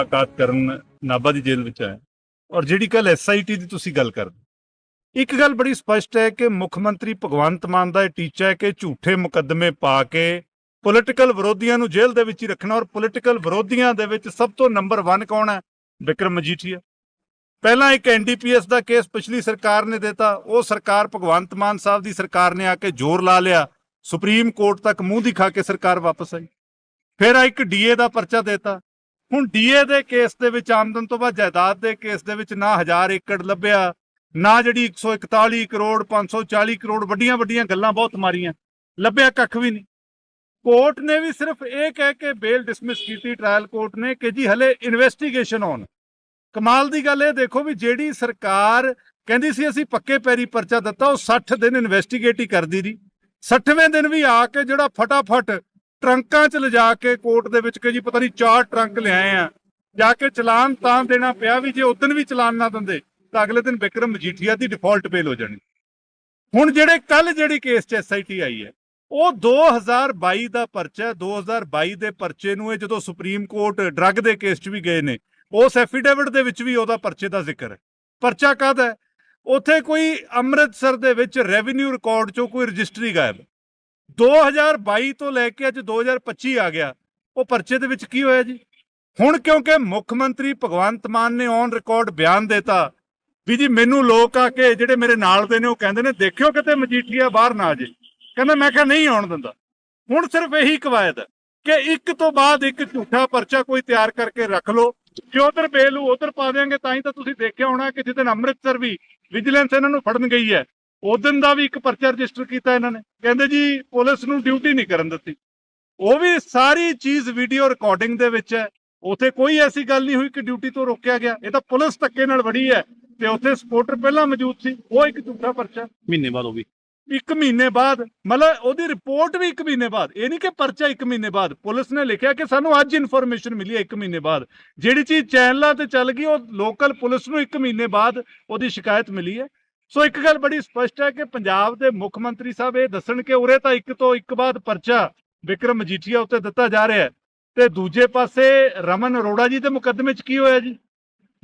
ਮੁਲਾਕਾਤ ਕਰਨ ਨਾਭਾ ਦੀ ਜੇਲ੍ਹ ਵਿੱਚ ਆਇਆ ਔਰ ਜਿਹੜੀ ਕੱਲ ਐਸਆਈਟੀ ਦੀ ਤੁਸੀਂ ਗੱਲ ਕਰਦੇ ਇੱਕ ਗੱਲ ਬੜੀ ਸਪਸ਼ਟ ਹੈ ਕਿ ਮੁੱਖ ਮੰਤਰੀ ਭਗਵੰਤ ਮਾਨ ਦਾ ਇਹ ਟੀਚਾ ਹੈ ਕਿ ਝੂਠੇ ਮੁਕੱਦਮੇ ਪਾ ਕੇ ਪੋਲੀਟੀਕਲ ਵਿਰੋਧੀਆਂ ਨੂੰ ਜੇਲ੍ਹ ਦੇ ਵਿੱਚ ਹੀ ਰੱਖਣਾ ਔਰ ਪੋਲੀਟੀਕਲ ਵਿਰੋਧੀਆਂ ਦੇ ਵਿੱਚ ਸਭ ਤੋਂ ਨੰਬਰ 1 ਕੌਣ ਹੈ? ਵਿਕਰਮ ਮਜੀਠੀਆ। ਪਹਿਲਾਂ ਇੱਕ ਐਨਡੀਪੀਐਸ ਦਾ ਕੇਸ ਪਿਛਲੀ ਸਰਕਾਰ ਨੇ ਦਿੱਤਾ। ਉਹ ਸਰਕਾਰ ਭਗਵੰਤ ਮਾਨ ਸਾਹਿਬ ਦੀ ਸਰਕਾਰ ਨੇ ਆ ਕੇ ਜ਼ੋਰ ਲਾ ਲਿਆ। ਸੁਪਰੀਮ ਕੋਰਟ ਤੱਕ ਮੂੰਹ ਦਿਖਾ ਕੇ ਸਰਕਾਰ ਵਾਪਸ ਆਈ। ਫਿਰ ਆ ਇੱਕ ਡੀਏ ਦਾ ਪਰਚਾ ਦਿੱਤਾ। ਹੁਣ ਡੀਏ ਦੇ ਕੇਸ ਦੇ ਵਿੱਚ ਆਮਦਨ ਤੋਂ ਬਾਅਦ ਜਾਇਦਾਦ ਦੇ ਕੇਸ ਦੇ ਵਿੱਚ ਨਾ 1000 ਏਕੜ ਲੱਭਿਆ, ਨਾ ਜਿਹੜੀ 141 ਕਰੋੜ 540 ਕਰੋੜ ਵੱਡੀਆਂ ਵੱਡੀਆਂ ਗੱਲਾਂ ਬਹੁਤ ਮਾਰੀਆਂ, ਲੱਭਿਆ ਕੱਖ ਵੀ ਨਹੀਂ। ਕੋਰਟ ਨੇ ਵੀ ਸਿਰਫ ਇਹ ਕਹਿ ਕੇ ਬੇਲ ਡਿਸਮਿਸ ਕੀਤੀ ਟ੍ਰਾਇਲ ਕੋਰਟ ਨੇ ਕਿ ਜੀ ਹਲੇ ਇਨਵੈਸਟੀਗੇਸ਼ਨ ਹੋਣ ਕਮਾਲ ਦੀ ਗੱਲ ਇਹ ਦੇਖੋ ਵੀ ਜਿਹੜੀ ਸਰਕਾਰ ਕਹਿੰਦੀ ਸੀ ਅਸੀਂ ਪੱਕੇ ਪੈਰੀ ਪਰਚਾ ਦਿੱਤਾ, ਉਹ 60 ਦਿਨ ਇਨਵੈਸਟੀਗੇਟ ਹੀ ਕਰਦੀ ਰਹੀ। 60ਵੇਂ ਦਿਨ ਵੀ ਆ ਕੇ ਜਿਹੜਾ ਫਟਾਫਟ ਟਰੰਕਾਂ 'ਚ ਲਿਜਾ ਕੇ ਕੋਰਟ ਦੇ ਵਿੱਚ ਕਿ ਜੀ ਪਤਾ ਨਹੀਂ ਚਾਰ ਟਰੰਕ ਲਿਆਏ ਆ। ਜਾ ਕੇ ਚਲਾਨ ਤਾਂ ਦੇਣਾ ਪਿਆ ਵੀ ਜੇ ਉਦੋਂ ਵੀ ਚਲਾਨ ਨਾ ਦਿੰਦੇ, ਤਾਂ ਅਗਲੇ ਦਿਨ ਵਿਕਰਮ ਮਜੀਠੀਆ ਦੀ ਡਿਫਾਲਟ ਬੇਲ ਹੋ ਜਾਣੀ। ਹੁਣ ਜਿਹੜੇ ਕੱਲ ਜਿਹੜੀ ਕੇਸ 'ਚ ਐਸਆਈਟੀ ਆਈ ਹੈ, ਉਹ 2022 ਦਾ ਪਰਚਾ ਹੈ। 2022 ਦੇ ਪਰਚੇ ਨੂੰ ਇਹ ਜਦੋਂ ਸੁਪਰੀਮ ਕੋਰਟ ਡਰੱਗ ਦੇ ਕੇਸ 'ਚ ਵੀ ਗਏ ਨੇ, ਉਸ ਐਫੀਡੇਵਿਟ ਦੇ ਵਿੱਚ ਵੀ ਉਹਦਾ ਪਰਚੇ ਦਾ ਜ਼ਿਕਰ ਹੈ। ਪਰਚਾ ਕਾਹਦਾ ਹੈ? ਉੱਥੇ ਕੋਈ ਅੰਮ੍ਰਿਤਸਰ ਦੇ ਵਿੱਚ ਰੈਵਨਿਊ ਰਿਕਾਰਡ 'ਚੋਂ ਕੋਈ ਰਜਿਸਟਰੀ ਗਾਇਬ। 2022 ਤੋਂ ਲੈ ਕੇ ਅੱਜ 2025 ਆ ਗਿਆ। ਉਹ ਪਰਚੇ ਦੇ ਵਿੱਚ ਕੀ ਹੋਇਆ ਜੀ? ਹੁਣ ਕਿਉਂਕਿ ਮੁੱਖ ਮੰਤਰੀ ਭਗਵੰਤ ਮਾਨ ਨੇ ਔਨ ਰਿਕਾਰਡ ਬਿਆਨ ਦਿੱਤਾ ਵੀ ਜੀ ਮੈਨੂੰ ਲੋਕ ਆ ਕੇ ਜਿਹੜੇ ਮੇਰੇ ਨਾਲ ਦੇ ਨੇ, ਉਹ ਕਹਿੰਦੇ ਨੇ, ਦੇਖਿਓ ਕਿਤੇ ਮਜੀਠੀਆ ਬਾਹਰ ਨਾ ਆ ਜੇ। ਕਹਿੰਦਾ, ਮੈਂ ਕਿਹਾ ਨਹੀਂ ਆਉਣ ਦਿੰਦਾ। ਹੁਣ ਸਿਰਫ ਇਹੀ ਕਵਾਇਦ ਹੈ ਕਿ ਇੱਕ ਤੋਂ ਬਾਅਦ ਇੱਕ ਝੂਠਾ ਪਰਚਾ ਕੋਈ ਤਿਆਰ ਕਰਕੇ ਰੱਖ ਲਓ। ਜੇ ਉਧਰ ਬੇਲੂ ਉਧਰ ਪਾ ਦੇਾਂਗੇ ਤਾਂ ਹੀ ਤਾਂ ਤੁਸੀਂ ਦੇਖਿਆ ਹੋਣਾ ਕਿ ਜਿੱਦਣ ਅੰਮ੍ਰਿਤਸਰ ਵੀ ਵਿਜੀਲੈਂਸ ਇਹਨਾਂ ਨੂੰ ਫੜਨ ਗਈ ਹੈ ਉਦੋਂ ਦਾ ਵੀ ਇੱਕ ਪਰਚਾ ਰਜਿਸਟਰ ਕੀਤਾ ਇਹਨਾਂ ਨੇ। ਕਹਿੰਦੇ ਜੀ ਪੁਲਿਸ ਨੂੰ ਡਿਊਟੀ ਨਹੀਂ ਕਰਨ ਦਿੱਤੀ। ਉਹ ਵੀ ਸਾਰੀ ਚੀਜ਼ ਵੀਡੀਓ ਰਿਕਾਰਡਿੰਗ ਦੇ ਵਿੱਚ ਹੈ। ਉਥੇ ਕੋਈ ਐਸੀ ਗੱਲ ਨਹੀਂ ਹੋਈ ਕਿ ਡਿਊਟੀ ਤੋਂ ਰੋਕਿਆ ਗਿਆ। ਇਹ ਤਾਂ ਪੁਲਿਸ ਧੱਕੇ ਨਾਲ ਵੜੀ ਹੈ ਤੇ ਉੱਥੇ ਸਪੋਰਟਰ ਪਹਿਲਾਂ ਮੌਜੂਦ ਸੀ। ਉਹ ਇੱਕ ਝੂਠਾ ਪਰਚਾ। ਮਹੀਨੇ ਬਾਅਦ ਉਹ ਵੀ। ਇੱਕ ਮਹੀਨੇ ਬਾਅਦ। ਮਤਲਬ ਉਹਦੀ ਰਿਪੋਰਟ ਵੀ ਇੱਕ ਮਹੀਨੇ ਬਾਅਦ। ਇਹ ਨਹੀਂ ਕਿ ਪਰਚਾ ਇੱਕ ਮਹੀਨੇ ਬਾਅਦ। ਪੁਲਿਸ ਨੇ ਲਿਖਿਆ ਕਿ ਸਾਨੂੰ ਅੱਜ ਇਨਫੋਰਮੇਸ਼ਨ ਮਿਲੀ ਹੈ ਇੱਕ ਮਹੀਨੇ ਬਾਅਦ। ਜਿਹੜੀ ਚੀਜ਼ ਚੈਨਲਾਂ ਤੇ ਚੱਲ ਗਈ ਉਹ ਲੋਕਲ ਪੁਲਿਸ ਨੂੰ ਇੱਕ ਮਹੀਨੇ ਬਾਅਦ ਉਹਦੀ ਸ਼ਿਕਾਇਤ ਮਿਲੀ ਹੈ। ਸੋ ਇੱਕ ਗੱਲ ਬੜੀ ਸਪਸ਼ਟ ਹੈ ਕਿ ਪੰਜਾਬ ਦੇ ਮੁੱਖ ਮੰਤਰੀ ਸਾਹਿਬ ਇਹ ਦੱਸਣ ਕਿ ਉਰੇ ਤਾਂ ਇੱਕ ਤੋਂ ਇੱਕ ਬਾਅਦ ਪਰਚਾ ਵਿਕਰਮ ਮਜੀਠੀਆ ਉੱਤੇ ਦਿੱਤਾ ਜਾ ਰਿਹਾ ਹੈ। ਤੇ ਦੂਜੇ ਪਾਸੇ ਰਮਨ ਅਰੋੜਾ ਜੀ ਦੇ ਮੁਕੱਦਮੇ 'ਚ ਕੀ ਹੋਇਆ ਜੀ?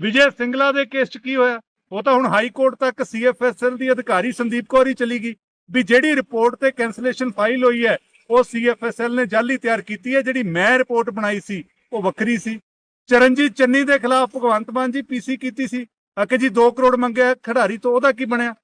ਵਿਜੇ ਸਿੰਗਲਾ ਦੇ ਕੇਸ 'ਚ ਕੀ ਹੋਇਆ? ਉਹ ਤਾਂ ਹੁਣ ਹਾਈ ਕੋਰਟ ਤੱਕ ਸੀਐਫਐਸਐਲ ਦੀ ਅਧਿਕਾਰੀ ਸੰਦੀਪ ਕੌਰ ਹੀ ਚਲੀ ਗਈ। ਵੀ ਜਿਹੜੀ ਰਿਪੋਰਟ ਤੇ ਕੈਂਸਲੇਸ਼ਨ ਫਾਈਲ ਹੋਈ ਹੈ, ਉਹ ਸੀਐਫਐਸਐਲ ਨੇ ਜਾਲੀ ਤਿਆਰ ਕੀਤੀ ਹੈ। ਜਿਹੜੀ ਮੈਂ ਰਿਪੋਰਟ ਬਣਾਈ ਸੀ, ਉਹ ਵੱਖਰੀ ਸੀ। ਚਰਨਜੀਤ ਚੰਨੀ ਦੇ ਖਿਲਾਫ ਭਗਵੰਤ ਮਾਨ ਜੀ ਪੀਸੀ ਕੀਤੀ ਸੀ। ਅਕੇ ਜੀ 2 ਕਰੋੜ ਮੰਗਿਆ ਖਿਡਾਰੀ ਤੋਂ ਉਹਦਾ ਕੀ ਬਣਿਆ?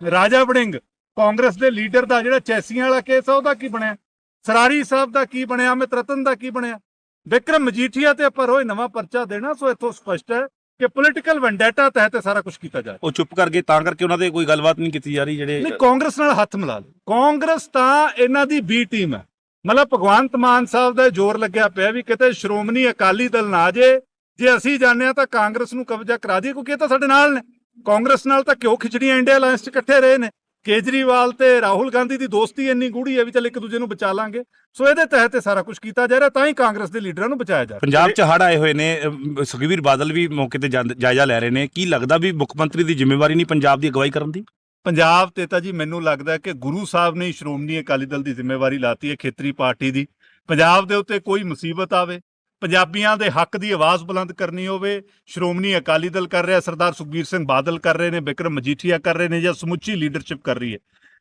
ਰਾਜਾ ਵੜਿੰਗ ਕਾਂਗਰਸ ਦੇ ਲੀਡਰ ਦਾ ਜਿਹੜਾ ਚੈਸੀਆਂ ਵਾਲਾ ਕੇਸ ਆ ਉਹਦਾ ਕੀ ਬਣਿਆ? ਸਰਾਰੀ ਸਾਹਿਬ ਦਾ ਕੀ ਬਣਿਆ? ਅਮਿਤ ਰਤਨ ਦਾ ਕੀ ਬਣਿਆ? ਵਿਕਰਮ ਮਜੀਠੀਆ ਤੇ ਆਪਾਂ ਰੋਜ਼ ਨਵਾਂ ਪਰਚਾ ਦੇਣਾ ਸੋ ਇੱਥੋਂ ਸਪਸ਼ਟ ਹੈ ਕਿ ਪੋਲੀਟੀਕਲ ਵੈਂਡੇਟਾ ਤਹਿਤ ਸਾਰਾ ਕੁਝ ਕੀਤਾ ਜਾ ਰਿਹਾ। ਉਹ ਚੁੱਪ ਕਰ ਗਏ ਤਾਂ ਕਰਕੇ ਉਹਨਾਂ ਦੇ ਕੋਈ ਗੱਲਬਾਤ ਨਹੀਂ ਕੀਤੀ ਜਾ ਰਹੀ ਜਿਹੜੇ ਨਹੀਂ ਕਾਂਗਰਸ ਨਾਲ ਹੱਥ ਮਿਲਾ ਲਓ। ਕਾਂਗਰਸ ਤਾਂ ਇਹਨਾਂ ਦੀ ਬੀ ਟੀਮ ਹੈ। ਮਤਲਬ ਭਗਵੰਤ ਮਾਨ ਸਾਹਿਬ ਦਾ ਜ਼ੋਰ ਲੱਗਿਆ ਪਿਆ ਵੀ ਕਿਤੇ ਸ਼੍ਰੋਮਣੀ ਅਕਾਲੀ ਦਲ ਨਾ ਜੇ ਜੇ ਅਸੀਂ ਜਾਣਦੇ ਆ ਤਾਂ ਕਾਂਗਰਸ ਨੂੰ ਕਬਜ਼ਾ ਕਰਾ ਦਈਏ ਕਿਉਂਕਿ ਇਹ ਤਾਂ ਸਾਡੇ ਨਾਲ ਨੇ। ਕਾਂਗਰਸ ਨਾਲ ਤਾਂ ਕਿਉਂ ਖਿਚੜੀਆਂ ਇੰਡੀਆ ਅਲਾਈਅੰਸ 'ਚ ਇਕੱਠੇ ਰਹੇ ਨੇ? ਕੇਜਰੀਵਾਲ ਤੇ ਰਾਹੁਲ ਗਾਂਧੀ ਦੀ ਦੋਸਤੀ ਇੰਨੀ ਗੂੜੀ ਹੈ ਵੀ ਚੱਲ ਇੱਕ ਦੂਜੇ ਨੂੰ ਬਚਾ ਲਾਂਗੇ। ਸੋ ਇਹਦੇ ਤਹਿਤ ਸਾਰਾ ਕੁਝ ਕੀਤਾ ਜਾ ਰਿਹਾ ਤਾਂ ਹੀ ਕਾਂਗਰਸ ਦੇ ਲੀਡਰਾਂ ਨੂੰ ਬਚਾਇਆ ਜਾ ਰਿਹਾ। ਪੰਜਾਬ 'ਚ ਹੜ ਆਏ ਹੋਏ ਨੇ ਅਮ, ਸੁਖਬੀਰ ਬਾਦਲ ਵੀ ਮੌਕੇ ਤੇ ਜਾਇਜ਼ਾ ਲੈ ਰਹੇ ਨੇ। ਕੀ ਲੱਗਦਾ ਵੀ ਮੁੱਖ ਮੰਤਰੀ ਦੀ ਜ਼ਿੰਮੇਵਾਰੀ ਨਹੀਂ ਪੰਜਾਬ ਦੀ ਅਗਵਾਈ ਕਰਨ ਦੀ? ਪੰਜਾਬ ਤੇ ਤਾਂ ਜੀ ਮੈਨੂੰ ਲੱਗਦਾ ਕਿ ਗੁਰੂ ਸਾਹਿਬ ਨੇ ਸ਼੍ਰੋਮਣੀ ਅਕਾਲੀ ਦਲ ਦੀ ਜ਼ਿੰਮੇਵਾਰੀ ਲਾਤੀ ਹੈ ਖੇਤਰੀ ਪਾਰਟੀ ਦੀ। ਪੰਜਾਬ ਦੇ ਉੱਤੇ ਕੋਈ ਮੁਸੀਬਤ ਆਵੇ ਪੰਜਾਬੀਆਂ ਦੇ ਹੱਕ ਦੀ ਆਵਾਜ਼ ਬੁਲੰਦ ਕਰਨੀ ਹੋਵੇ, ਸ਼੍ਰੋਮਣੀ ਅਕਾਲੀ ਦਲ ਕਰ ਰਿਹਾ, ਸਰਦਾਰ ਸੁਖਬੀਰ ਸਿੰਘ ਬਾਦਲ ਕਰ ਰਹੇ ਨੇ ਬਿਕਰਮ ਮਜੀਠੀਆ ਕਰ ਰਹੇ ਨੇ ਜਾਂ ਸਮੁੱਚੀ ਲੀਡਰਸ਼ਿਪ ਕਰ ਰਹੀ ਹੈ।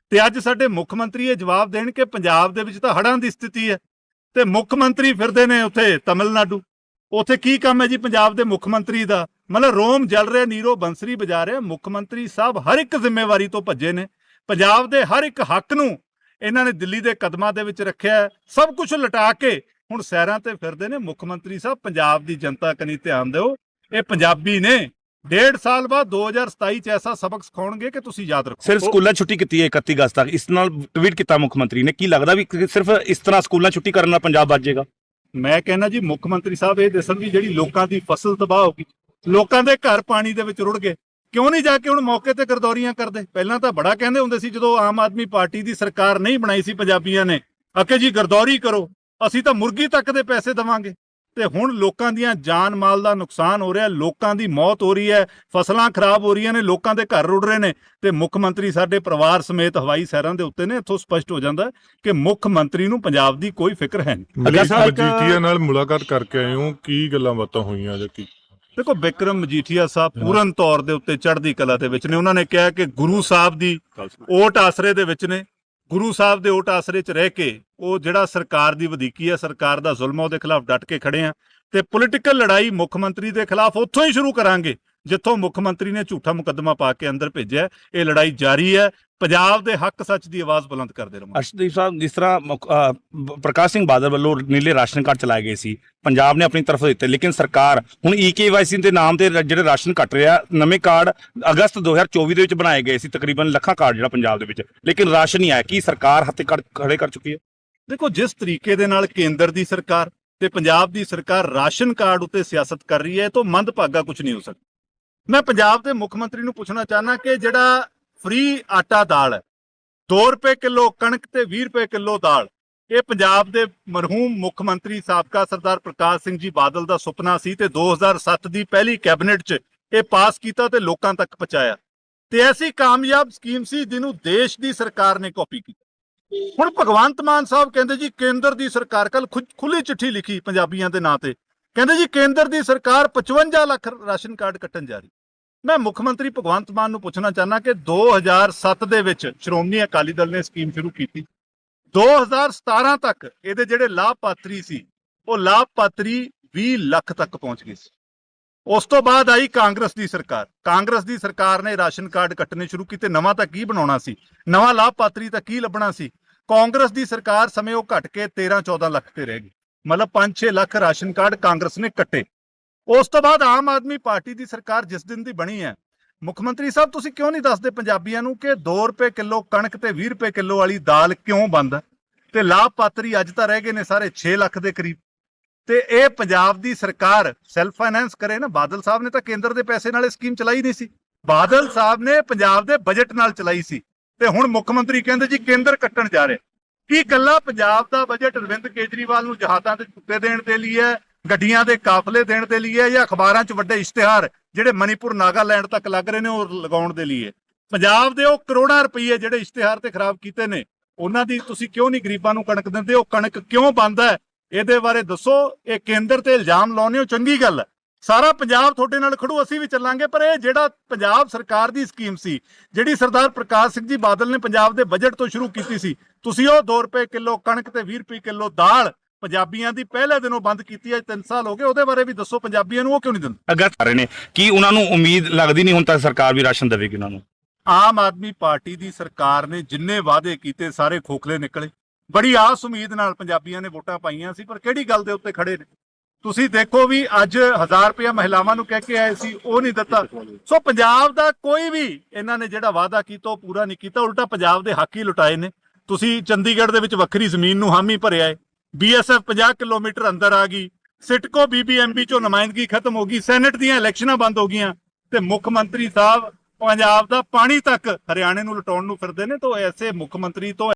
ਤੇ ਅੱਜ ਸਾਡੇ ਮੁੱਖ ਮੰਤਰੀ ਇਹ ਜਵਾਬ ਦੇਣ ਕਿ ਪੰਜਾਬ ਦੇ ਵਿੱਚ ਤਾਂ ਹੜ੍ਹਾਂ ਦੀ ਸਥਿਤੀ ਹੈ ਤੇ ਮੁੱਖ ਮੰਤਰੀ ਫਿਰਦੇ ਨੇ ਉੱਥੇ ਤਮਿਲਨਾਡੂ। ਉੱਥੇ ਕੀ ਕੰਮ ਹੈ ਜੀ ਪੰਜਾਬ ਦੇ ਮੁੱਖ ਮੰਤਰੀ ਦਾ? ਮਤਲਬ ਰੋਮ ਜਲ ਰਿਹਾ, ਨੀਰੋ ਬੰਸਰੀ ਵਜਾ ਰਿਹਾ, ਮੁੱਖ ਮੰਤਰੀ ਸਾਹਿਬ ਹਰ ਇੱਕ ਜ਼ਿੰਮੇਵਾਰੀ ਤੋਂ ਭੱਜੇ ਨੇ। ਪੰਜਾਬ ਦੇ ਹਰ ਇੱਕ ਹੱਕ ਨੂੰ ਇਹਨਾਂ ਨੇ ਦਿੱਲੀ ਦੇ ਕਦਮਾਂ ਦੇ ਵਿੱਚ ਰੱਖਿਆ ਸਭ ਕੁਝ ਲਟਾ ਕੇ ਹੁਣ ਸੈਰਾਂ ਤੇ ਫਿਰਦੇ ਨੇ ਮੁੱਖ ਮੰਤਰੀ ਸਾਹਿਬ ਪੰਜਾਬ ਦੀ ਜਨਤਾ ਕਨੀ ਧਿਆਨ ਦਿਓ। ਇਹ ਪੰਜਾਬੀ ਨੇ ਡੇਢ ਸਾਲ ਬਾਅਦ 2027 ਚ ਐਸਾ ਸਬਕ ਸਿਖਾਉਣਗੇ ਕਿ ਤੁਸੀਂ ਯਾਦ ਰੱਖੋ। ਸਿਰਫ ਸਕੂਲਾਂ ਛੁੱਟੀ ਕੀਤੀ ਹੈ 31 ਅਗਸਤ ਤੱਕ। ਇਸ ਨਾਲ ਟਵੀਟ ਕੀਤਾ ਮੁੱਖ ਮੰਤਰੀ ਨੇ। ਕੀ ਲੱਗਦਾ ਵੀ ਸਿਰਫ ਇਸ ਤਰ੍ਹਾਂ ਸਕੂਲਾਂ ਛੁੱਟੀ ਕਰਨ ਨਾਲ ਪੰਜਾਬ ਬਚ ਜਾਏਗਾ? ਮੈਂ ਕਹਿੰਦਾ ਜੀ ਮੁੱਖ ਮੰਤਰੀ ਸਾਹਿਬ ਇਹ ਦੱਸਣ ਵੀ ਜਿਹੜੀ ਲੋਕਾਂ ਦੀ ਫਸਲ ਤਬਾਹ ਹੋ ਗਈ ਲੋਕਾਂ ਦੇ ਘਰ ਪਾਣੀ ਦੇ ਵਿੱਚ ਰੁੜ ਗਏ। ਕਿਉਂ ਨਹੀਂ ਜਾ ਕੇ ਹੁਣ ਮੌਕੇ ਤੇ ਗਰਦੌਰੀਆਂ ਕਰਦੇ? ਪਹਿਲਾਂ ਤਾਂ ਬੜਾ ਕਹਿੰਦੇ ਹੁੰਦੇ ਸੀ ਜਦੋਂ ਆਮ ਆਦਮੀ ਪਾਰਟੀ ਦੀ ਸਰਕਾਰ ਨਹੀਂ ਬਣਾਈ ਸੀ ਪੰਜਾਬੀਆਂ ਨੇ ਅਕੇ ਜੀ ਗਰਦੌਰੀ ਕਰੋ। ਅਸੀਂ ਤਾਂ ਮੁਰਗੀ ਤੱਕ ਦੇ ਪੈਸੇ ਦਵਾਂਗੇ। ਤੇ ਹੁਣ ਲੋਕਾਂ ਦੀਆਂ ਜਾਨ ਮਾਲ ਦਾ ਨੁਕਸਾਨ ਹੋ ਰਿਹਾ ਲੋਕਾਂ ਦੀ ਮੌਤ ਹੋ ਰਹੀ ਹੈ ਫਸਲਾਂ ਖਰਾਬ ਹੋ ਰਹੀਆਂ ਨੇ ਲੋਕਾਂ ਦੇ ਘਰ ਰੁੜ ਰਹੇ ਨੇ। ਤੇ ਮੁੱਖ ਮੰਤਰੀ ਸਾਡੇ ਪਰਿਵਾਰ ਸਮੇਤ ਹਵਾਈ ਸੈਰਾਂ ਦੇ ਉੱਤੇ ਨੇ ਇੱਥੋਂ ਸਪਸ਼ਟ ਹੋ ਜਾਂਦਾ ਕਿ ਮੁੱਖ ਮੰਤਰੀ ਨੂੰ ਪੰਜਾਬ ਦੀ ਕੋਈ ਫਿਕਰ ਹੈ ਨਹੀਂ। ਅੱਗਾ ਸਾਹਿਬ, ਮਜੀਠੀਆ ਨਾਲ ਮੁਲਾਕਾਤ ਕਰਕੇ ਆਏ ਹੋ ਕੀ ਗੱਲਾਂ ਬਾਤਾਂ ਹੋਈਆਂ ਜਾਂ ਕੀ? ਦੇਖੋ ਬਿਕਰਮ ਮਜੀਠੀਆ ਸਾਹਿਬ ਪੂਰਨ ਤੌਰ ਦੇ ਉੱਤੇ ਚੜ੍ਹਦੀ ਕਲਾ ਦੇ ਵਿੱਚ ਨੇ। ਉਹਨਾਂ ਨੇ ਕਿਹਾ ਕਿ ਗੁਰੂ ਸਾਹਿਬ ਦੀ ਓਟ ਆਸਰੇ ਦੇ ਵਿੱਚ ਨੇ। ਗੁਰੂ ਸਾਹਿਬ ਦੇ ਓਟ ਆਸਰੇ 'ਚ ਰਹਿ ਕੇ ਉਹ ਜਿਹੜਾ ਸਰਕਾਰ ਦੀ ਵਧੀਕੀ ਹੈ ਸਰਕਾਰ ਦਾ ਜ਼ੁਲਮ ਉਹਦੇ ਖਿਲਾਫ ਡਟ ਕੇ ਖੜੇ ਆ ਤੇ ਪੋਲੀਟੀਕਲ ਲੜਾਈ ਮੁੱਖ ਮੰਤਰੀ ਦੇ ਖਿਲਾਫ ਉੱਥੋਂ ਹੀ ਸ਼ੁਰੂ ਕਰਾਂਗੇ। ਜਿੱਥੋਂ ਮੁੱਖ ਮੰਤਰੀ ਨੇ ਝੂਠਾ ਮੁਕੱਦਮਾ ਪਾ ਕੇ ਅੰਦਰ ਭੇਜਿਆ ਇਹ ਲੜਾਈ ਜਾਰੀ ਹੈ ਪੰਜਾਬ ਦੇ ਹੱਕ ਸੱਚ ਦੀ ਆਵਾਜ਼ ਬੁਲੰਦ ਕਰਦੇ ਰਹਾਂਗੇ ਅਰਸ਼ਦੀਪ ਸਾਹਿਬ ਜਿਸ ਤਰ੍ਹਾਂ ਪ੍ਰਕਾਸ਼ ਸਿੰਘ ਬਾਦਲ ਵੱਲੋਂ ਨੀਲੇ ਰਾਸ਼ਨ ਕਾਰਡ ਚਲਾਏ ਗਏ ਸੀ ਪੰਜਾਬ ਨੇ ਆਪਣੀ ਤਰਫ ਦਿੱਤੇ ਲੇਕਿਨ ਸਰਕਾਰ ਹੁਣ ਈਕੇਵਾਈਸੀ ਦੇ ਨਾਮ ਤੇ ਜਿਹੜੇ ਰਾਸ਼ਨ ਕੱਟ ਰਿਹਾ ਨਵੇਂ ਕਾਰਡ ਅਗਸਤ 2024 ਦੇ ਵਿੱਚ ਬਣਾਏ ਗਏ ਸੀ ਤਕਰੀਬਨ ਲੱਖਾਂ ਕਾਰਡ ਜਿਹੜਾ ਪੰਜਾਬ ਦੇ ਵਿੱਚ ਲੇਕਿਨ ਰਾਸ਼ਨ ਨਹੀਂ ਆਇਆ ਕੀ ਸਰਕਾਰ ਹੱਥੇ ਖੜੇ ਕਰ ਚੁੱਕੀ ਹੈ? ਦੇਖੋ ਜਿਸ ਤਰੀਕੇ ਦੇ ਨਾਲ ਕੇਂਦਰ ਦੀ ਸਰਕਾਰ ਤੇ ਪੰਜਾਬ ਦੀ ਸਰਕਾਰ ਰਾਸ਼ਨ ਕਾਰਡ ਉੱਤੇ ਸਿਆਸਤ ਕਰ ਰਹੀ ਹੈ ਤੋਂ ਮੰਦਭਾਗਾ ਕੁਝ ਨਹੀਂ ਹੋ ਸਕਦਾ। ਮੈਂ ਪੰਜਾਬ ਦੇ ਮੁੱਖ ਮੰਤਰੀ ਨੂੰ ਪੁੱਛਣਾ ਚਾਹਨਾ ਕਿ ਜਿਹੜਾ ਫ੍ਰੀ ਆਟਾ ਦਾਲ ਹੈ 2 ਰੁਪਏ ਕਿਲੋ ਕਣਕ ਤੇ 20 ਰੁਪਏ ਕਿਲੋ ਦਾਲ, ਇਹ ਪੰਜਾਬ ਦੇ ਮਰਹੂਮ ਮੁੱਖ ਮੰਤਰੀ ਸਾਬਕਾ ਸਰਦਾਰ ਪ੍ਰਕਾਸ਼ ਸਿੰਘ ਜੀ ਬਾਦਲ ਦਾ ਸੁਪਨਾ ਸੀ ਤੇ 2007 ਦੀ ਪਹਿਲੀ ਕੈਬਨਿਟ 'ਚ ਇਹ ਪਾਸ ਕੀਤਾ ਤੇ ਲੋਕਾਂ ਤੱਕ ਪਹੁੰਚਾਇਆ। ਤੇ ਐਸੀ ਕਾਮਯਾਬ ਸਕੀਮ ਸੀ ਜਿਹਨੂੰ ਦੇਸ਼ ਦੀ ਸਰਕਾਰ ਨੇ ਕਾਪੀ ਕੀਤੀ। ਹੁਣ ਭਗਵੰਤ ਮਾਨ ਸਾਹਿਬ ਕਹਿੰਦੇ ਜੀ, ਕੇਂਦਰ ਦੀ ਸਰਕਾਰ ਕੱਲ ਖੁੱਲੀ ਚਿੱਠੀ ਲਿਖੀ ਪੰਜਾਬੀਆਂ ਦੇ ਨਾਂ ਤੇ। ਕਹਿੰਦੇ ਜੀ, ਕੇਂਦਰ ਦੀ ਸਰਕਾਰ 55 ਲੱਖ ਰਾਸ਼ਨ ਕਾਰਡ ਕੱਟਣ ਜਾ ਰਹੀ। ਮੈਂ ਮੁੱਖ ਮੰਤਰੀ ਭਗਵੰਤ ਮਾਨ ਨੂੰ ਪੁੱਛਣਾ ਚਾਹਨਾ ਕਿ 2007 ਦੇ ਵਿੱਚ ਸ਼੍ਰੋਮਣੀ ਅਕਾਲੀ ਦਲ ਨੇ ਸਕੀਮ ਸ਼ੁਰੂ ਕੀਤੀ। 2017 ਤੱਕ ਇਹਦੇ ਜਿਹੜੇ ਲਾਭਪਾਤਰੀ ਸੀ, ਉਹ ਲਾਭਪਾਤਰੀ 20 ਲੱਖ ਤੱਕ ਪਹੁੰਚ ਗਏ ਸੀ। ਉਸ ਤੋਂ ਬਾਅਦ ਆਈ ਕਾਂਗਰਸ ਦੀ ਸਰਕਾਰ। ਕਾਂਗਰਸ ਦੀ ਸਰਕਾਰ ਨੇ ਰਾਸ਼ਨ ਕਾਰਡ ਕੱਟਣੇ ਸ਼ੁਰੂ ਕੀਤੇ। ਨਵਾਂ ਤਾਂ ਕੀ ਬਣਾਉਣਾ ਸੀ? ਨਵਾਂ ਲਾਭਪਾਤਰੀ ਤਾਂ ਕੀ ਲੱਭਣਾ ਸੀ? ਕਾਂਗਰਸ ਦੀ ਸਰਕਾਰ ਸਮੇਂ ਉਹ ਘਟ ਕੇ 13 14 ਲੱਖ ਤੇ ਰਹਿ ਗਈ। ਮਤਲਬ 5-6 ਲੱਖ ਰਾਸ਼ਨ ਕਾਰਡ ਕਾਂਗਰਸ ਨੇ ਕੱਟੇ। ਉਸ ਤੋਂ ਬਾਅਦ ਆਮ ਆਦਮੀ ਪਾਰਟੀ ਦੀ ਸਰਕਾਰ ਜਿਸ ਦਿਨ ਦੀ ਬਣੀ ਹੈ, ਮੁੱਖ ਮੰਤਰੀ ਸਾਹਿਬ ਤੁਸੀਂ ਕਿਉਂ ਨਹੀਂ ਦੱਸਦੇ ਪੰਜਾਬੀਆਂ ਨੂੰ ਕਿ 2 ਰੁਪਏ ਕਿਲੋ ਕਣਕ ਤੇ 20 ਰੁਪਏ ਕਿਲੋ ਵਾਲੀ ਦਾਲ ਕਿਉਂ ਬੰਦ? ਤੇ ਲਾਭਪਾਤਰੀ ਅੱਜ ਤਾਂ ਰਹਿ ਗਏ ਨੇ ਸਾਰੇ 6 ਲੱਖ ਦੇ ਕਰੀਬ। ਤੇ ਇਹ ਪੰਜਾਬ ਦੀ ਸਰਕਾਰ ਸੈਲਫ ਫਾਈਨੈਂਸ ਕਰੇ ਨਾ, ਬਾਦਲ ਸਾਹਿਬ ਨੇ ਤਾਂ ਕੇਂਦਰ ਦੇ ਪੈਸੇ ਨਾਲ ਇਹ ਸਕੀਮ ਚਲਾਈ ਨਹੀਂ ਸੀ। ਬਾਦਲ ਸਾਹਿਬ ਨੇ ਪੰਜਾਬ ਦੇ ਬਜਟ ਨਾਲ ਚਲਾਈ ਸੀ। ਤੇ ਹੁਣ ਮੁੱਖ ਮੰਤਰੀ ਕਹਿੰਦੇ ਜੀ ਕੇਂਦਰ ਕੱਟਣ ਜਾ ਰਿਹਾ। ਕੀ ਕੱਲਾ ਪੰਜਾਬ ਦਾ ਬਜਟ ਅਰਵਿੰਦ ਕੇਜਰੀਵਾਲ ਨੂੰ ਜਹਾਜ਼ਾਂ ਤੇ ਚੁੱਕੇ ਦੇਣ ਦੇ ਲਈ ਹੈ, ਗੱਡੀਆਂ ਦੇ ਕਾਫਲੇ ਦੇਣ ਦੇ ਲਈ ਹੈ ਜਾਂ ਅਖਬਾਰਾਂ 'ਚ ਵੱਡੇ ਇਸ਼ਤਿਹਾਰ ਜਿਹੜੇ ਮਨੀਪੁਰ, ਨਾਗਾਲੈਂਡ ਤੱਕ ਲੱਗ ਰਹੇ ਨੇ ਉਹ ਲਗਾਉਣ ਦੇ ਲਈ ਹੈ? ਪੰਜਾਬ ਦੇ ਉਹ ਕਰੋੜਾਂ ਰੁਪਏ ਜਿਹੜੇ ਇਸ਼ਤਿਹਾਰ ਤੇ ਖਰਾਬ ਕੀਤੇ ਨੇ, ਉਹਨਾਂ ਦੀ ਤੁਸੀਂ ਕਿਉਂ ਨਹੀਂ ਗਰੀਬਾਂ ਨੂੰ ਕਣਕ ਦਿੰਦੇ ਉਹ ਕਣਕ ਕਿਉਂ ਬੰਦ ਹੈ? ਇਹਦੇ ਬਾਰੇ ਦੱਸੋ, ਇਹ ਕੇਂਦਰ ਤੇ ਇਲਜ਼ਾਮ ਲਾਉਣੇ ਹੋ? ਚੰਗੀ ਗੱਲ ਹੈ। ਸਾਰਾ ਪੰਜਾਬ ਤੁਹਾਡੇ ਨਾਲ ਖੜੂ ਅਸੀਂ ਵੀ ਚੱਲਾਂਗੇ ਪਰ ਇਹ ਜਿਹੜਾ ਪੰਜਾਬ ਸਰਕਾਰ ਦੀ ਸਕੀਮ ਸੀ ਜਿਹੜੀ ਸਰਦਾਰ ਪ੍ਰਕਾਸ਼ ਸਿੰਘ ਜੀ ਬਾਦਲ ਨੇ ਪੰਜਾਬ ਦੇ ਬਜਟ ਤੋਂ ਸ਼ੁਰੂ ਕੀਤੀ ਸੀ ਤੁਸੀਂ ਉਹ 2 ਰੁਪਏ ਕਿਲੋ ਕਣਕ ਤੇ 20 ਰੁਪਏ ਕਿਲੋ ਦਾਲ ਪੰਜਾਬੀਆਂ ਦੀ ਪਹਿਲੇ ਦਿਨੋਂ ਬੰਦ ਕੀਤੀ ਅੱਜ 3 ਸਾਲ ਹੋ ਗਏ ਉਹਦੇ ਬਾਰੇ ਵੀ ਦੱਸੋ ਪੰਜਾਬੀਆਂ ਨੂੰ ਉਹ ਕਿਉਂ ਨਹੀਂ ਦਿੰਦੇ? ਆ ਰਹੇ ਨੇ ਕੀ ਉਹਨਾਂ ਨੂੰ ਉਮੀਦ ਲੱਗਦੀ ਨਹੀਂ ਹੁਣ ਤੱਕ ਸਰਕਾਰ ਵੀ ਰਾਸ਼ਨ ਦੇਵੇਗੀ ਉਹਨਾਂ ਨੂੰ? ਆਮ ਆਦਮੀ ਪਾਰਟੀ ਦੀ ਸਰਕਾਰ ਨੇ ਜਿੰਨੇ ਵਾਅਦੇ ਕੀਤੇ ਸਾਰੇ ਖੋਖਲੇ ਨਿਕਲੇ। ਬੜੀ ਆਸ ਉਮੀਦ ਨਾਲ ਪੰਜਾਬੀਆਂ ਨੇ ਵੋਟਾਂ ਪਾਈਆਂ ਸੀ ਪਰ ਕਿਹੜੀ ਗੱਲ ਦੇ ਉੱਤੇ ਖੜੇ ਨੇ? ਤੁਸੀਂ ਦੇਖੋ ਵੀ ਅੱਜ 1000 ਰੁਪਇਆ ਮਹਿਲਾਵਾਂ ਨੂੰ ਕਹਿ ਕੇ ਆਏ ਸੀ, ਉਹ ਨਹੀਂ ਦਿੱਤਾ। ਸੋ ਪੰਜਾਬ ਦਾ ਕੋਈ ਵੀ ਇਹਨਾਂ ਨੇ ਜਿਹੜਾ ਵਾਅਦਾ ਕੀਤਾ, ਉਹ ਪੂਰਾ ਨਹੀਂ ਕੀਤਾ। ਉਲਟਾ ਪੰਜਾਬ ਦੇ ਹੱਕ ਹੀ ਲੁਟਾਏ ਨੇ। ਤੁਸੀਂ ਚੰਡੀਗੜ੍ਹ ਦੇ ਵਿੱਚ ਵੱਖਰੀ ਜ਼ਮੀਨ ਨੂੰ ਹਾਮੀ ਭਰਿਆ ਹੈ ਬੀਐਸਐਫ 50 ਕਿਲੋਮੀਟਰ ਅੰਦਰ ਆ ਗਈ। ਸਿਟਕੋ ਬੀਬੀਐਮਬੀ ਚੋਂ ਨੁਮਾਇੰਦਗੀ ਖਤਮ ਹੋ ਗਈ। ਸੈਨੇਟ ਦੀਆਂ ਇਲੈਕਸ਼ਨਾਂ ਬੰਦ ਹੋ ਗਈਆਂ। ਤੇ ਮੁੱਖ ਮੰਤਰੀ ਸਾਹਿਬ ਪੰਜਾਬ ਦਾ ਪਾਣੀ ਤੱਕ ਹਰਿਆਣੇ ਨੂੰ ਲੁਟਾਉਣ ਨੂੰ ਫਿਰਦੇ ਨੇ। ਤਾਂ ਐਸੇ ਮੁੱਖ ਮੰਤਰੀ ਤੋਂ